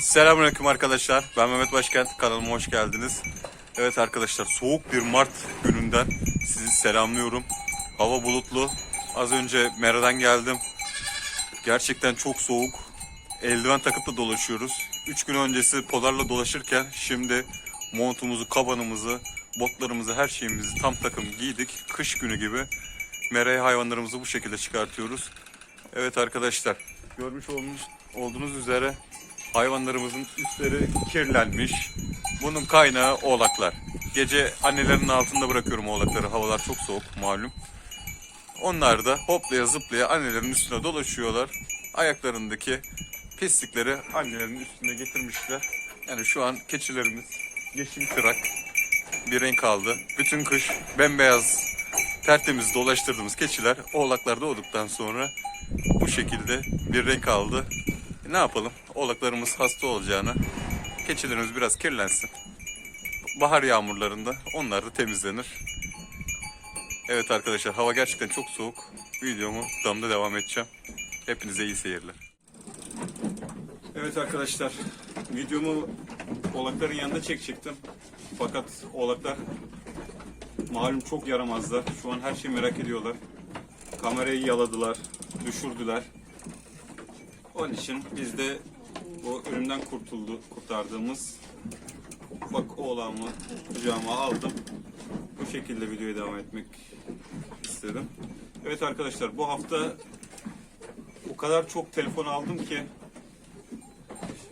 Selamünaleyküm arkadaşlar. Ben Mehmet Başkent. Kanalıma hoş geldiniz. Evet arkadaşlar soğuk bir Mart gününden sizi selamlıyorum. Hava bulutlu. Az önce Mera'dan geldim. Gerçekten çok soğuk. Eldiven takıp da dolaşıyoruz. 3 gün öncesi polarla dolaşırken şimdi montumuzu, kabanımızı, botlarımızı, her şeyimizi tam takım giydik. Kış günü gibi meraya hayvanlarımızı bu şekilde çıkartıyoruz. Evet arkadaşlar görmüş olmuş olduğunuz üzere hayvanlarımızın üstleri kirlenmiş. Bunun kaynağı oğlaklar. Gece annelerinin altında bırakıyorum oğlakları. Havalar çok soğuk malum. Onlar da hoplaya zıplaya annelerin üstüne dolaşıyorlar. Ayaklarındaki pislikleri annelerin üstüne getirmişler. Yani şu an keçilerimiz yeşil kırak bir renk aldı. Bütün kış bembeyaz tertemiz dolaştırdığımız keçiler oğlaklar doğduktan sonra bu şekilde bir renk aldı. Ne yapalım? Oğlaklarımız hasta olacağına keçilerimiz biraz kirlensin. Bahar yağmurlarında onlar da temizlenir. Evet arkadaşlar hava gerçekten çok soğuk. Videomu damda devam edeceğim. Hepinize iyi seyirler. Evet arkadaşlar videomu oğlakların yanında çekecektim. Fakat oğlaklar malum çok yaramazlar. Şu an her şeyi merak ediyorlar. Kamerayı yaladılar, düşürdüler. Onun için biz de o ölümden kurtuldu, kurtardığımız ufak oğlanımı kucağıma aldım. Bu şekilde videoya devam etmek istedim. Evet arkadaşlar bu hafta o kadar çok telefon aldım ki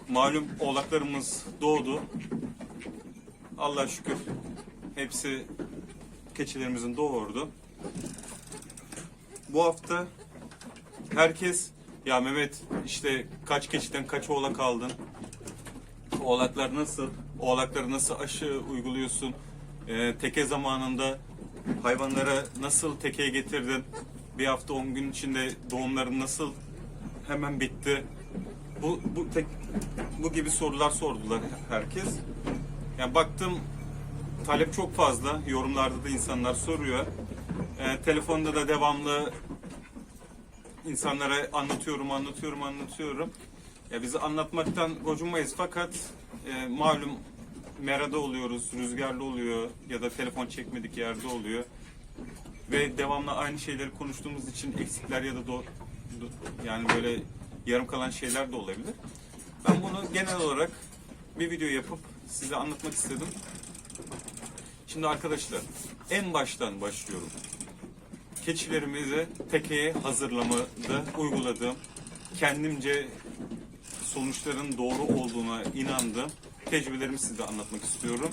malum oğlaklarımız doğdu. Allah şükür hepsi keçilerimizin doğurdu. Bu hafta herkes ya Mehmet işte kaç keçiden kaç oğlak aldın? Oğlaklar nasıl? Oğlakları nasıl aşı uyguluyorsun? Ee, teke zamanında hayvanlara nasıl tekeye getirdin? Bir hafta 10 gün içinde doğumların nasıl hemen bitti? Bu bu tek bu gibi sorular sordular herkes. Yani baktım talep çok fazla. Yorumlarda da insanlar soruyor. Ee, telefonda da devamlı insanlara anlatıyorum, anlatıyorum, anlatıyorum. Ya bizi anlatmaktan gocunmayız fakat e, malum merada oluyoruz, rüzgarlı oluyor ya da telefon çekmedik yerde oluyor. Ve devamlı aynı şeyleri konuştuğumuz için eksikler ya da do, do- yani böyle yarım kalan şeyler de olabilir. Ben bunu genel olarak bir video yapıp size anlatmak istedim. Şimdi arkadaşlar en baştan başlıyorum. Keçilerimizi tekeye hazırlamada uyguladığım, kendimce sonuçların doğru olduğuna inandığım tecrübelerimi size anlatmak istiyorum.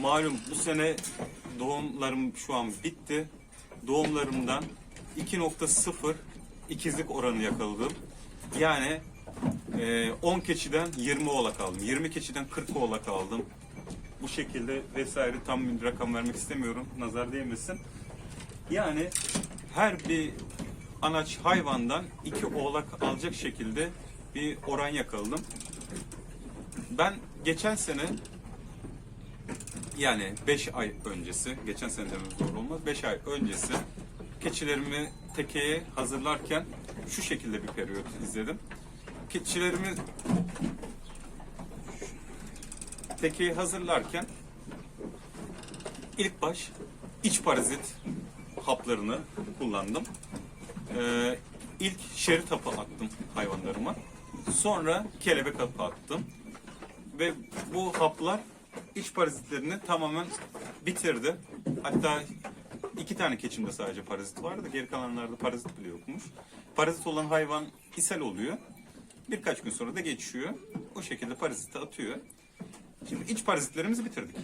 Malum bu sene doğumlarım şu an bitti. Doğumlarımdan 2.0 ikizlik oranı yakaladım. Yani e, 10 keçiden 20 oğlak aldım. 20 keçiden 40 oğlak aldım. Bu şekilde vesaire tam bir rakam vermek istemiyorum. Nazar değmesin. Yani her bir anaç hayvandan iki oğlak alacak şekilde bir oran yakaladım. Ben geçen sene yani 5 ay öncesi, geçen sene dememiz doğru olmaz, 5 ay öncesi keçilerimi tekeye hazırlarken şu şekilde bir periyot izledim. Keçilerimi tekeyi hazırlarken ilk baş iç parazit haplarını kullandım. Ee, ilk şerit hapı attım hayvanlarıma. Sonra kelebek hapı attım. Ve bu haplar iç parazitlerini tamamen bitirdi. Hatta iki tane keçimde sadece parazit vardı. Geri kalanlarda parazit bile yokmuş. Parazit olan hayvan ishal oluyor. Birkaç gün sonra da geçiyor. O şekilde paraziti atıyor. Şimdi iç parazitlerimizi bitirdik.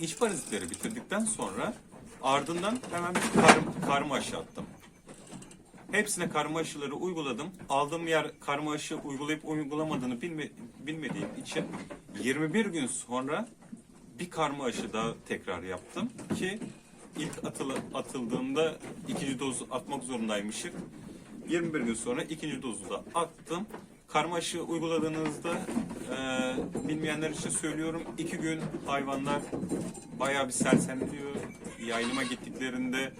İç parazitleri bitirdikten sonra ardından hemen bir kar, karma aşı attım. Hepsine karma aşıları uyguladım. Aldığım yer karma aşı uygulayıp uygulamadığını bilme, bilmediğim için 21 gün sonra bir karma aşı daha tekrar yaptım ki ilk atılı, atıldığımda ikinci dozu atmak zorundaymışım. 21 gün sonra ikinci dozu da attım. Karma aşı uyguladığınızda e, bilmeyenler için söylüyorum. iki gün hayvanlar bayağı bir sersemliyor. Yaylıma gittiklerinde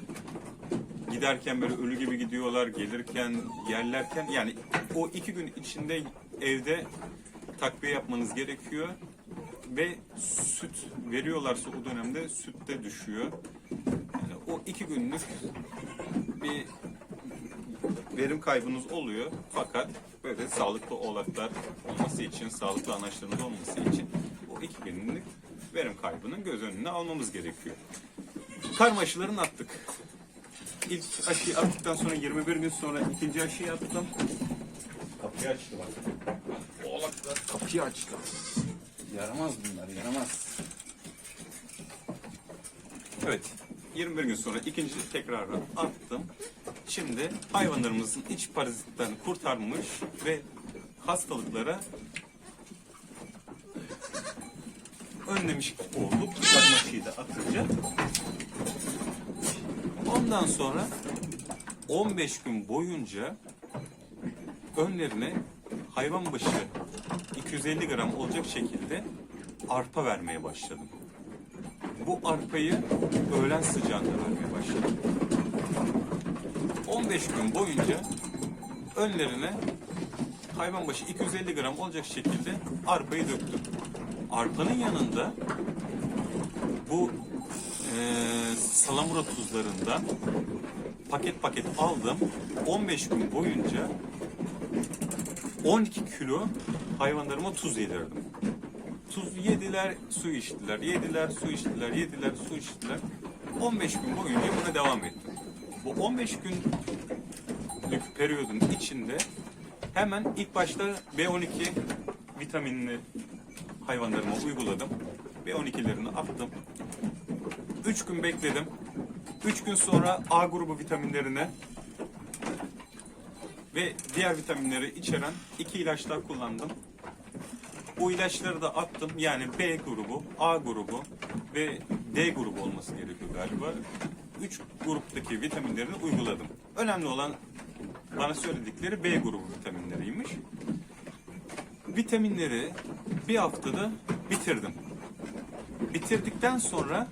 giderken böyle ölü gibi gidiyorlar, gelirken, yerlerken yani o iki gün içinde evde takviye yapmanız gerekiyor ve süt veriyorlarsa o dönemde süt de düşüyor. Yani o iki günlük bir verim kaybınız oluyor. Fakat böyle sağlıklı oğlaklar olması için, sağlıklı anaçlarınız olması için o iki günlük verim kaybının göz önüne almamız gerekiyor. Karma aşılarını attık. İlk aşıyı attıktan sonra 21 gün sonra ikinci aşıyı attım. Kapıyı açtı bak. Oğlaklar kapıyı açtı. Yaramaz bunlar, yaramaz. Evet, 21 gün sonra ikinci tekrar attım. Şimdi hayvanlarımızın iç parazitlerini kurtarmış ve hastalıklara önlemiş olduk. Sarmaşıyı da atınca. Ondan sonra 15 gün boyunca önlerine hayvan başı 250 gram olacak şekilde arpa vermeye başladım. Bu arpayı öğlen sıcağında vermeye başladım. 15 gün boyunca önlerine hayvan başı 250 gram olacak şekilde arpayı döktüm. Arpanın yanında bu salamura tuzlarından paket paket aldım. 15 gün boyunca 12 kilo hayvanlarıma tuz yedirdim. Tuz yediler, su içtiler, yediler, su içtiler, yediler, su içtiler. 15 gün boyunca buna devam ettim. Bu 15 günlük periyodun içinde hemen ilk başta B12 vitaminini hayvanlarıma uyguladım. B12'lerini attım. 3 gün bekledim. 3 gün sonra A grubu vitaminlerini ve diğer vitaminleri içeren iki ilaç daha kullandım. Bu ilaçları da attım. Yani B grubu, A grubu ve D grubu olması gerekiyor galiba. Üç gruptaki vitaminlerini uyguladım. Önemli olan bana söyledikleri B grubu vitaminleriymiş. Vitaminleri bir haftada bitirdim. Bitirdikten sonra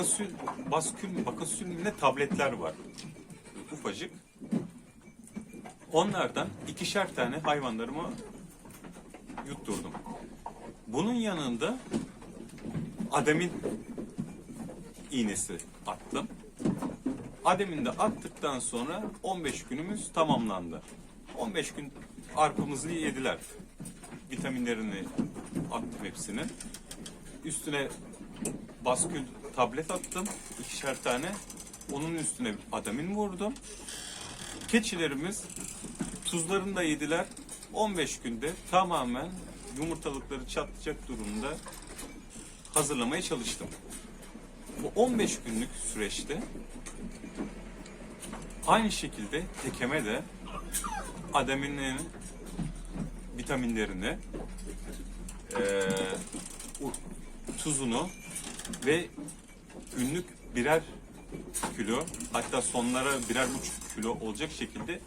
bakasül, baskül, bakasül ne tabletler var. Ufacık. Onlardan ikişer tane hayvanlarıma yutturdum. Bunun yanında ademin iğnesi attım. Ademin de attıktan sonra 15 günümüz tamamlandı. 15 gün arpamızı yediler. Vitaminlerini attım hepsini. Üstüne baskül tablet attım. ikişer tane. Onun üstüne ademin vurdum. Keçilerimiz tuzlarını da yediler. 15 günde tamamen yumurtalıkları çatlayacak durumda hazırlamaya çalıştım. Bu 15 günlük süreçte aynı şekilde tekeme de ademinin vitaminlerini u- tuzunu ve günlük birer kilo hatta sonlara birer buçuk kilo olacak şekilde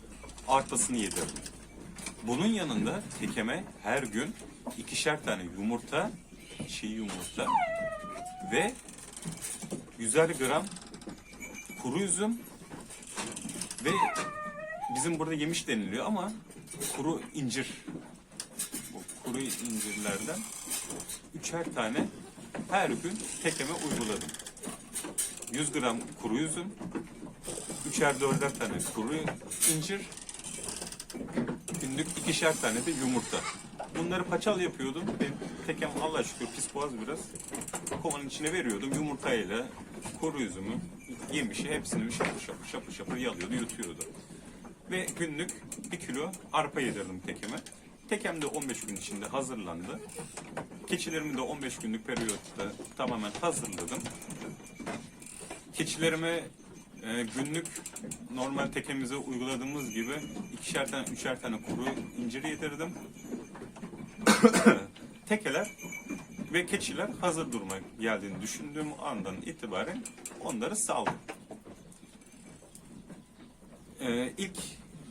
arpasını yedirdim. Bunun yanında tekeme her gün ikişer tane yumurta, çiğ yumurta ve 150 gram kuru üzüm ve bizim burada yemiş deniliyor ama kuru incir. Bu kuru incirlerden üçer tane her gün tekeme uyguladım. 100 gram kuru üzüm, üçer dörder tane kuru incir, günlük ikişer tane de yumurta. Bunları paçal yapıyordum. Benim tekem Allah şükür pis boğaz biraz. Kovanın içine veriyordum yumurtayla kuru üzümü, yemişi hepsini şapır şapır şapır şapır yalıyordu, yutuyordu. Ve günlük bir kilo arpa yedirdim tekeme. Tekem de 15 gün içinde hazırlandı. Keçilerimi de 15 günlük periyotta tamamen hazırladım. Keçilerime e, günlük normal tekemize uyguladığımız gibi ikişer tane, üçer tane kuru incir yedirdim. Tekeler ve keçiler hazır duruma geldiğini düşündüğüm andan itibaren onları saldım. Ee, ilk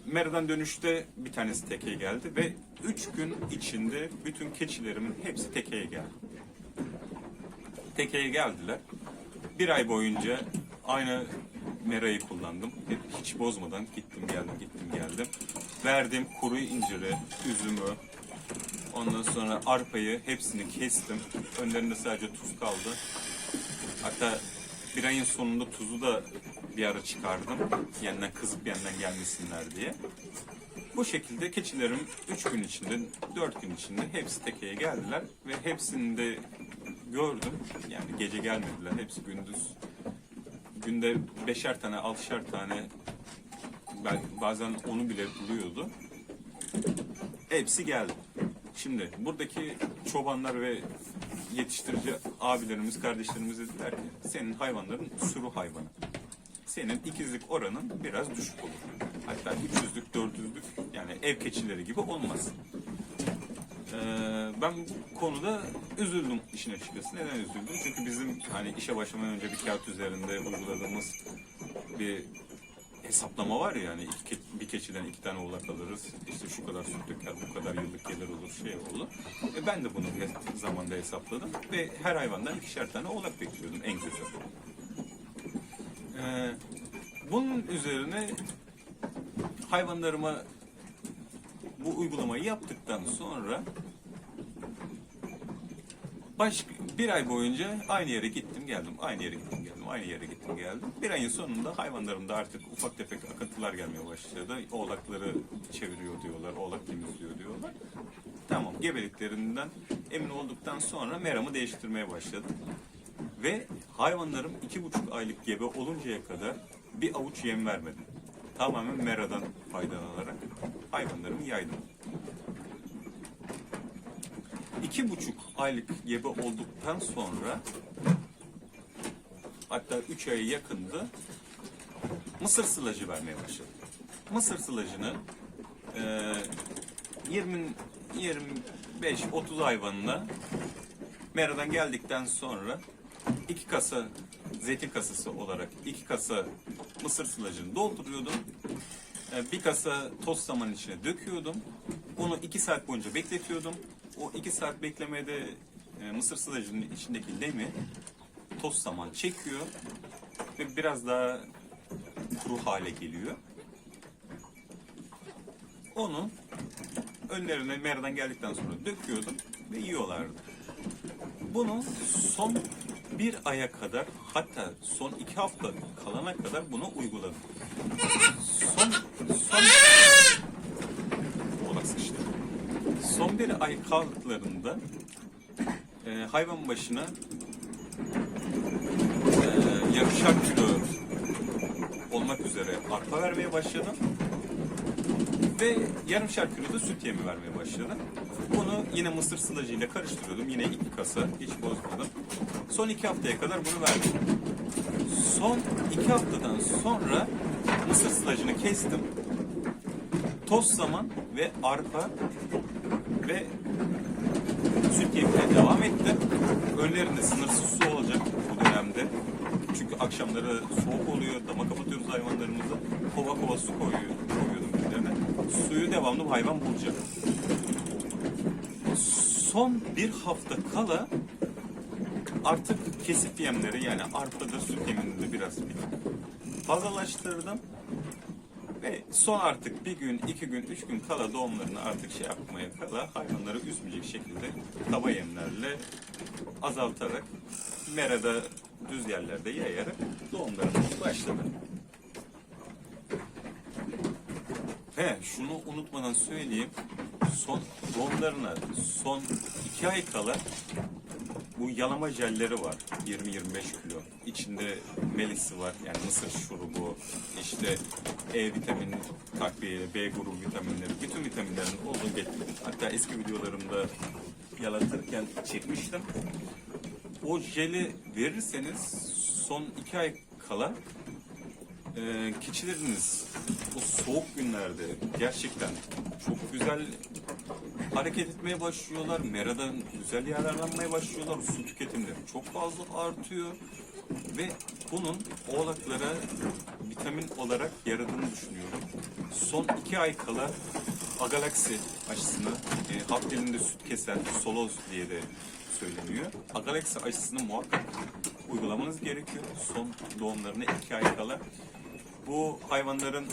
Mera'dan dönüşte bir tanesi tekeye geldi ve üç gün içinde bütün keçilerimin hepsi tekeye geldi. Tekeye geldiler. Bir ay boyunca aynı Mera'yı kullandım. Hiç bozmadan gittim geldim gittim geldim. verdiğim kuru inciri, üzümü, ondan sonra arpayı hepsini kestim. Önlerinde sadece tuz kaldı. Hatta bir ayın sonunda tuzu da bir ara çıkardım. Yeniden kızıp yeniden gelmesinler diye. Bu şekilde keçilerim 3 gün içinde, 4 gün içinde hepsi tekeye geldiler ve hepsini de gördüm. Yani gece gelmediler, hepsi gündüz. Günde beşer tane, altışar tane, ben bazen onu bile buluyordu. Hepsi geldi. Şimdi buradaki çobanlar ve yetiştirici abilerimiz, kardeşlerimiz dediler ki senin hayvanların sürü hayvanı. Senin ikizlik oranın biraz düşük olur. Hatta 300'lük, 400'lük yani ev keçileri gibi olmaz. Ee, ben bu konuda üzüldüm işin açıkçası. Neden üzüldüm? Çünkü bizim hani işe başlamadan önce bir kağıt üzerinde uyguladığımız bir hesaplama var ya yani iki, bir keçiden iki tane oğlak alırız. İşte şu kadar süt döker, bu kadar yıllık gelir olur, şey olur. E ben de bunu he- zamanda hesapladım ve her hayvandan ikişer tane oğlak bekliyordum en kötü. Ee, bunun üzerine hayvanlarıma bu uygulamayı yaptıktan sonra baş, bir ay boyunca aynı yere gittim geldim, aynı yere gittim geldim, aynı yere gittim geldim. Bir ayın sonunda hayvanlarımda artık ufak tefek akıntılar gelmeye başladı. Oğlakları çeviriyor diyorlar, oğlak temizliyor diyorlar. Tamam, gebeliklerinden emin olduktan sonra meramı değiştirmeye başladım. Ve hayvanlarım iki buçuk aylık gebe oluncaya kadar bir avuç yem vermedim. Tamamen meradan faydalanarak hayvanlarımı yaydım. İki buçuk aylık gebe olduktan sonra hatta üç aya yakındı mısır sılacı vermeye başladım. Mısır sılacını eee 20 25 30 hayvanına meradan geldikten sonra iki kasa zeytin kasası olarak iki kasa mısır sılacını dolduruyordum. Ee, Bir kasa toz saman içine döküyordum. Onu iki saat boyunca bekletiyordum. O iki saat beklemede e, mısır sılacının içindeki nemi toz saman çekiyor ve biraz daha kuru hale geliyor. Onu önlerine meradan geldikten sonra döküyordum ve yiyorlardı. Bunu son bir aya kadar hatta son iki hafta kalana kadar bunu uyguladım. Son son Oğlak sıçtı. Son bir ay kaldıklarında e, hayvan başına e, yarışar kilo olmak üzere arpa vermeye başladım. Ve yarımşar kilo da süt yemi vermeye başladım. Bunu yine mısır sılacıyla karıştırıyordum. Yine iki kasa, hiç bozmadım. Son iki haftaya kadar bunu verdim. Son iki haftadan sonra mısır sılacını kestim. Toz saman ve arpa ve süt yemine devam ettim. Önlerinde sınırsız su olacak bu dönemde. Çünkü akşamları soğuk oluyor, dama kapatıyoruz hayvanlarımızı. Kova kova su koyuyor, koyuyordum önlerine. Suyu devamlı hayvan bulacak. Son bir hafta kala artık kesif yemleri yani arpada süt yemini de biraz bir fazlalaştırdım. Ve son artık bir gün, iki gün, üç gün kala doğumlarını artık şey yapmaya kala hayvanları üzmeyecek şekilde kaba yemlerle azaltarak merada düz yerlerde yayarak doğumlarına başladı. He, şunu unutmadan söyleyeyim. Son doğumlarına son iki ay kala bu yalama jelleri var. 20-25 kilo. İçinde melisi var. Yani mısır şurubu, işte E vitamini takviye, B grubu vitaminleri, bütün vitaminlerin olduğunu getirdim. Hatta eski videolarımda yalatırken çekmiştim. O jeli verirseniz son iki ay kala e, keçileriniz o soğuk günlerde gerçekten çok güzel hareket etmeye başlıyorlar. Meradan güzel yararlanmaya başlıyorlar. Su tüketimleri çok fazla artıyor. Ve bunun oğlaklara vitamin olarak yaradığını düşünüyorum. Son iki ay kala Agalaxy aşısını, e, halk dilinde süt kesen soloz diye de söyleniyor. Agalaxy aşısını muhakkak uygulamanız gerekiyor. Son doğumlarına iki ay kala. Bu hayvanların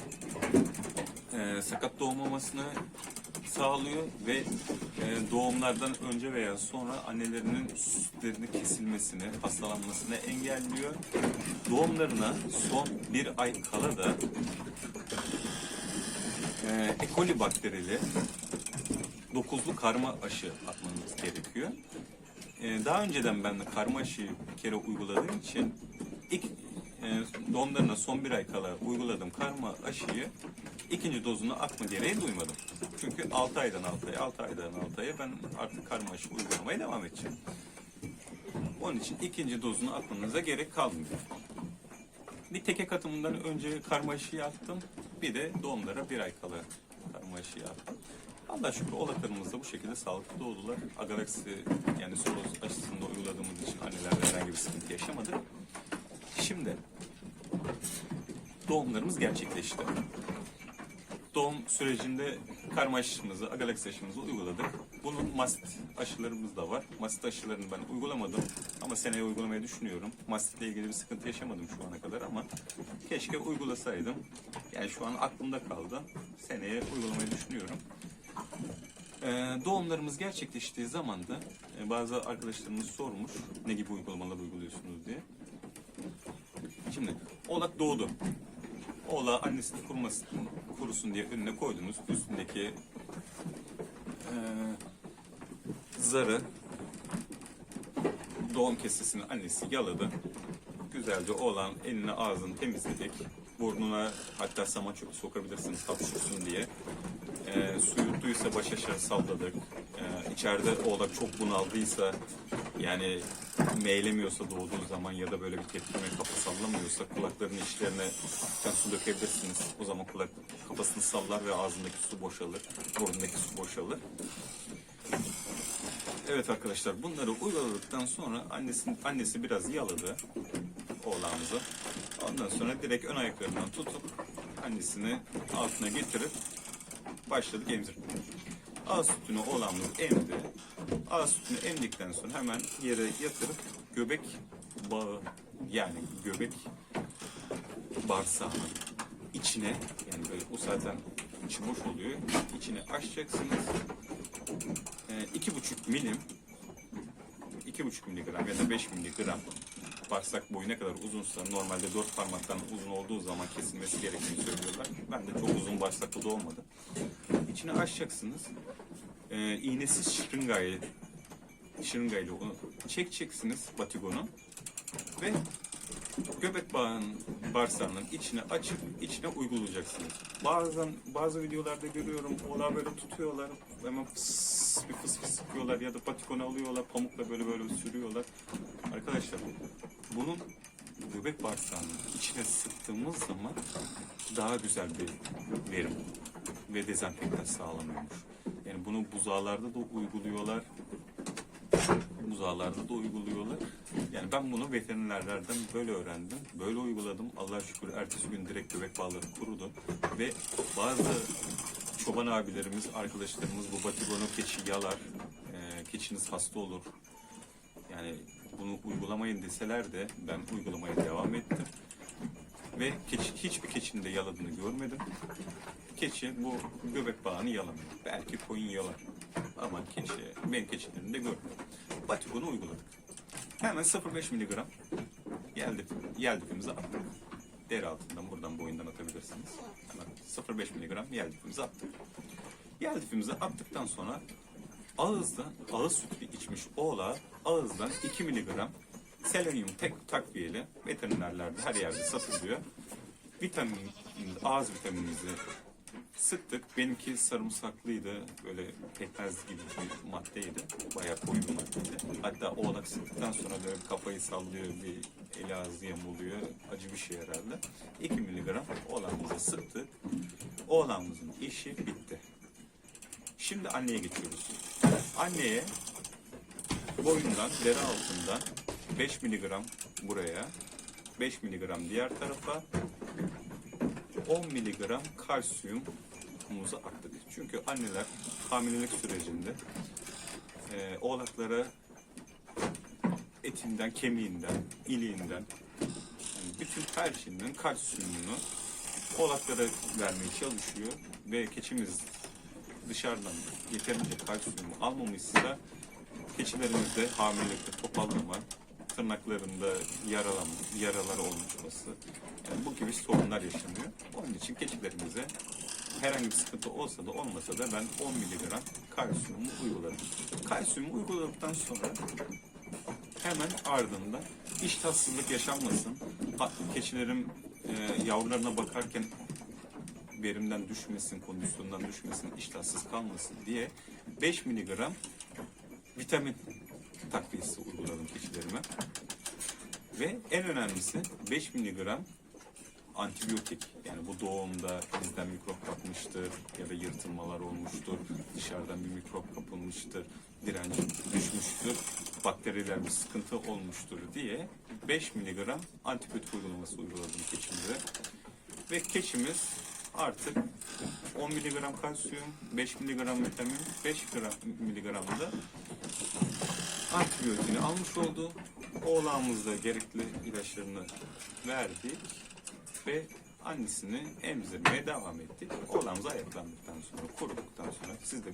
e, sakat doğmamasını sağlıyor ve e, doğumlardan önce veya sonra annelerinin sütlerinin kesilmesini, hastalanmasını engelliyor. Doğumlarına son bir ay kala da e, E. coli bakterili dokuzlu karma aşı atmanız gerekiyor. E, daha önceden ben de karma aşıyı bir kere uyguladığım için ilk e, doğumlarına son bir ay kala uyguladığım karma aşıyı ikinci dozunu atma gereği duymadım. Çünkü 6 aydan 6 aya, 6 aydan 6 aya ben artık karma uygulamaya devam edeceğim. Onun için ikinci dozunu atmanıza gerek kalmıyor. Bir teke katımından önce karma aşıyı attım. Bir de doğumlara bir ay kala karma aşıyı attım. Allah şükür oğlaklarımız bu şekilde sağlıklı doğdular. Agalaksi yani soroz aşısında uyguladığımız için annelerde herhangi bir sıkıntı yaşamadık. Şimdi doğumlarımız gerçekleşti. Doğum sürecinde karma aşımızı, agalaksi aşımızı uyguladık. Bunun mastit aşılarımız da var. Mastit aşılarını ben uygulamadım ama seneye uygulamayı düşünüyorum. Mastitle ilgili bir sıkıntı yaşamadım şu ana kadar ama keşke uygulasaydım. Yani şu an aklımda kaldı. Seneye uygulamayı düşünüyorum. Ee, doğumlarımız gerçekleştiği zaman da e, bazı arkadaşlarımız sormuş ne gibi uygulamalar uyguluyorsunuz diye. Şimdi oğlak doğdu. Oğlağı annesini kurumasın, kurusun diye önüne koydunuz. Üstündeki eee, zarı doğum kesesini annesi yaladı. Güzelce oğlan elini ağzını temizledik. Burnuna hatta saman çöpü sokabilirsiniz hapşursun diye. Eee su yuttuysa baş aşağı salladık. Eee içeride oğlak çok bunaldıysa yani meylemiyorsa doğduğu zaman ya da böyle bir tepkime kafa sallamıyorsa kulaklarının içlerine lütfen su dökebilirsiniz. O zaman kulak kafasını sallar ve ağzındaki su boşalır, burnundaki su boşalır. Evet arkadaşlar bunları uyguladıktan sonra annesi, annesi biraz yaladı oğlağımızı. Ondan sonra direkt ön ayaklarından tutup annesini altına getirip başladık emzirmeye. Ağız sütünü oğlağımız emdi. Ağız sütünü emdikten sonra hemen yere yatırıp göbek bağı yani göbek bağırsağının içine yani böyle o zaten içi boş oluyor. İçine açacaksınız. Ee, iki buçuk milim iki buçuk miligram ya da 5 miligram bağırsak boyu ne kadar uzunsa normalde dört parmaktan uzun olduğu zaman kesilmesi gerektiğini söylüyorlar. Ben de çok uzun bağırsaklı da olmadı. İçine açacaksınız. Ee, iğnesiz şırıngayla şırıngayla onu çekeceksiniz batigonu ve göbek bağının bağırsağının içine açıp içine uygulayacaksınız. Bazen bazı videolarda görüyorum oğlan böyle tutuyorlar hemen fıs, bir fıs fıs sıkıyorlar ya da patikonu alıyorlar pamukla böyle böyle sürüyorlar. Arkadaşlar bunun göbek bağırsağının içine sıktığımız zaman daha güzel bir verim ve dezenfektan sağlanıyormuş. Yani bunu buzağlarda da uyguluyorlar buzağlarda da uyguluyorlar. Yani ben bunu veterinerlerden böyle öğrendim. Böyle uyguladım. Allah şükür ertesi gün direkt göbek bağları kurudu. Ve bazı çoban abilerimiz, arkadaşlarımız bu batigonu keçi yalar. Ee, keçiniz hasta olur. Yani bunu uygulamayın deseler de ben uygulamaya devam ettim. Ve keçi, hiçbir keçinin de yaladığını görmedim. Keçi bu göbek bağını yalamıyor. Belki koyun yalar. Ama keçi, benim keçilerini de görmedim. Batigonu uyguladık. Hemen 0,5 miligram yel, dip, yel dipimizi attık. Deri altından buradan boyundan atabilirsiniz. Hemen 0,5 miligram yel dipimizi attık. Yel dipimizi attıktan sonra ağızda ağız sütü içmiş oğlağa ağızdan 2 miligram selenyum tek takviyeli veterinerlerde her yerde satılıyor. Vitamin, ağız vitaminimizi sıktık. Benimki sarımsaklıydı. Böyle pekmez gibi bir maddeydi. Bayağı koyu bir maddeydi. Hatta oğlak sıktıktan sonra böyle kafayı sallıyor, bir eli ağzı yamuluyor. Acı bir şey herhalde. 2 miligram oğlağımıza sıktık. Oğlağımızın işi bitti. Şimdi anneye geçiyoruz. Anneye boyundan, deri altından 5 miligram buraya, 5 miligram diğer tarafa, 10 miligram kalsiyumumuzu attık. Çünkü anneler hamilelik sürecinde e, oğlaklara etinden, kemiğinden, iliğinden, yani bütün her şeyinden kalsiyumunu oğlaklara vermeye çalışıyor. ve keçimiz dışarıdan yeterince kalsiyum almamışsa keçilerimizde hamilelikte topallama, tırnaklarında yaralanma, yaralar oluşması yani bu gibi sorunlar yaşanıyor. Onun için keçilerimize herhangi bir sıkıntı olsa da olmasa da ben 10 miligram kalsiyumu uyguladım. Kalsiyumu uyguladıktan sonra hemen ardından iştahsızlık yaşanmasın. Keçilerim e, yavrularına bakarken verimden düşmesin, kondisyondan düşmesin, iştahsız kalmasın diye 5 miligram vitamin takviyesi uyguladım keçilerime. Ve en önemlisi 5 miligram antibiyotik yani bu doğumda bizden mikrop kapmıştır ya da yırtılmalar olmuştur, dışarıdan bir mikrop kapılmıştır, direnci düşmüştür, bakteriler bir sıkıntı olmuştur diye 5 miligram antibiyotik uygulaması uyguladım keçimize. Ve keçimiz artık 10 miligram kalsiyum, 5 miligram vitamin, 5 gram, miligram da antibiyotiğini almış oldu. Oğlağımız da gerekli ilaçlarını verdik ve annesini emzirmeye devam ettik. Oğlağımız ayaklandıktan sonra, kuruduktan sonra siz de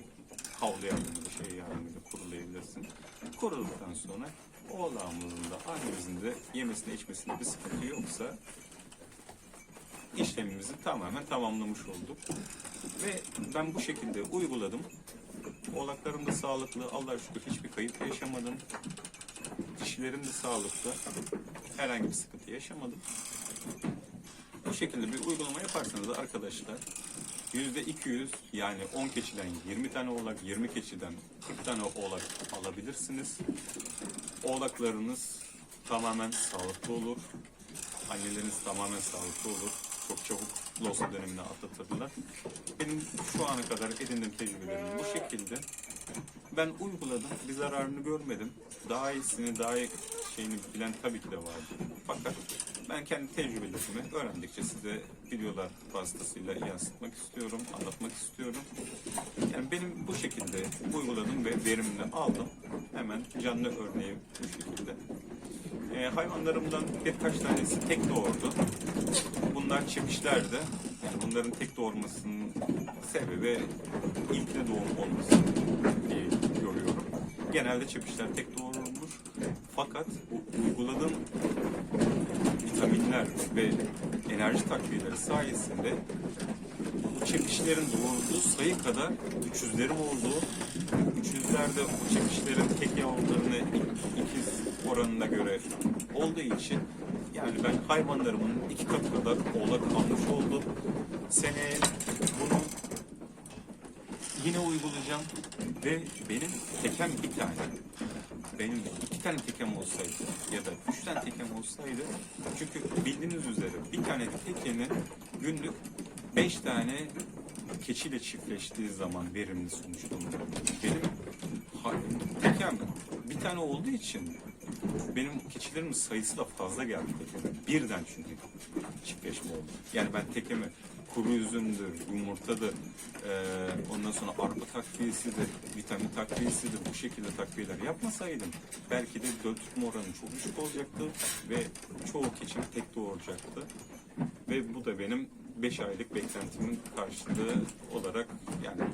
havlu yardımıyla, şey yardımıyla kurulayabilirsiniz. Kuruduktan sonra oğlağımızın da annemizin de yemesine içmesine bir sıkıntı yoksa işlemimizi tamamen tamamlamış olduk. Ve ben bu şekilde uyguladım. Oğlaklarım da sağlıklı. Allah'a şükür hiçbir kayıp yaşamadım. Dişilerim de sağlıklı. Herhangi bir sıkıntı yaşamadım. Bu şekilde bir uygulama yaparsanız da arkadaşlar yüzde 200 yani 10 keçiden 20 tane oğlak, 20 keçiden 40 tane oğlak alabilirsiniz. Oğlaklarınız tamamen sağlıklı olur. Anneleriniz tamamen sağlıklı olur. Çabuk losa dönemini atlatırlar. Benim şu ana kadar edindiğim tecrübelerim bu şekilde. Ben uyguladım, bir zararını görmedim. Daha iyisini, daha iyi şeyini bilen tabii ki de vardı. Fakat ben kendi tecrübelerimi öğrendikçe size videolar vasıtasıyla yansıtmak istiyorum, anlatmak istiyorum. Yani benim bu şekilde uyguladım ve verimini aldım. Hemen canlı örneği bu şekilde. Ee, hayvanlarımdan birkaç tanesi tek doğurdu. Bunlar çepişlerdi. Yani bunların tek doğurmasının sebebi ilkli doğum olması diye görüyorum. Genelde çepişler tek doğurulmuş. Fakat bu uyguladığım vitaminler ve enerji takviyeleri sayesinde bu çepişlerin doğurduğu sayı kadar üçüzlerim olduğu, üçüzlerde bu çepişlerin tek yavrularını ikiz oranına göre olduğu için yani ben hayvanlarımın iki katı kadar oğlak almış oldum. Seneye bunu yine uygulayacağım ve benim tekem bir tane. Benim iki tane tekem olsaydı ya da üç tane tekem olsaydı çünkü bildiğiniz üzere bir tane tekenin günlük beş tane keçiyle çiftleştiği zaman verimli sonuç alınır. Benim tekem bir tane olduğu için benim keçilerimin sayısı da fazla geldi tekeme. Birden çünkü çiftleşme oldu. Yani ben tekeme kuru üzümdür, yumurtadır, eee, ondan sonra arpa takviyesidir, vitamin takviyesidir bu şekilde takviyeler yapmasaydım belki de göl tutma oranı çok düşük olacaktı ve çoğu keçim tek doğuracaktı. Ve bu da benim 5 aylık beklentimin karşılığı olarak yani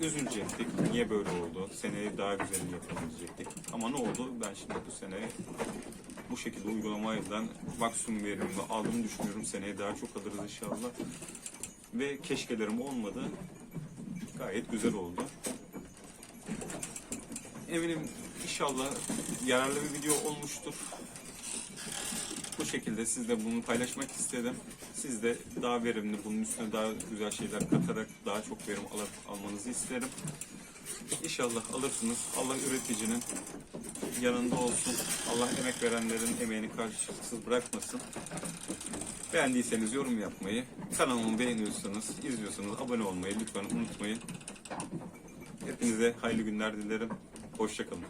üzülecektik. Niye böyle oldu? Seneye daha güzelini yapalım diyecektik. Ama ne oldu? Ben şimdi bu sene bu şekilde uygulamayla maksimum verimimi aldığımı düşünüyorum. Seneye daha çok alırız inşallah. Ve keşkelerim olmadı. Gayet güzel oldu. Eminim inşallah yararlı bir video olmuştur. Bu şekilde sizle bunu paylaşmak istedim. Siz de daha verimli, bunun üstüne daha güzel şeyler katarak daha çok verim al- almanızı isterim. İnşallah alırsınız. Allah üreticinin yanında olsun. Allah emek verenlerin emeğini karşılıksız bırakmasın. Beğendiyseniz yorum yapmayı, kanalımı beğeniyorsanız, izliyorsanız abone olmayı lütfen unutmayın. Hepinize hayırlı günler dilerim. Hoşçakalın.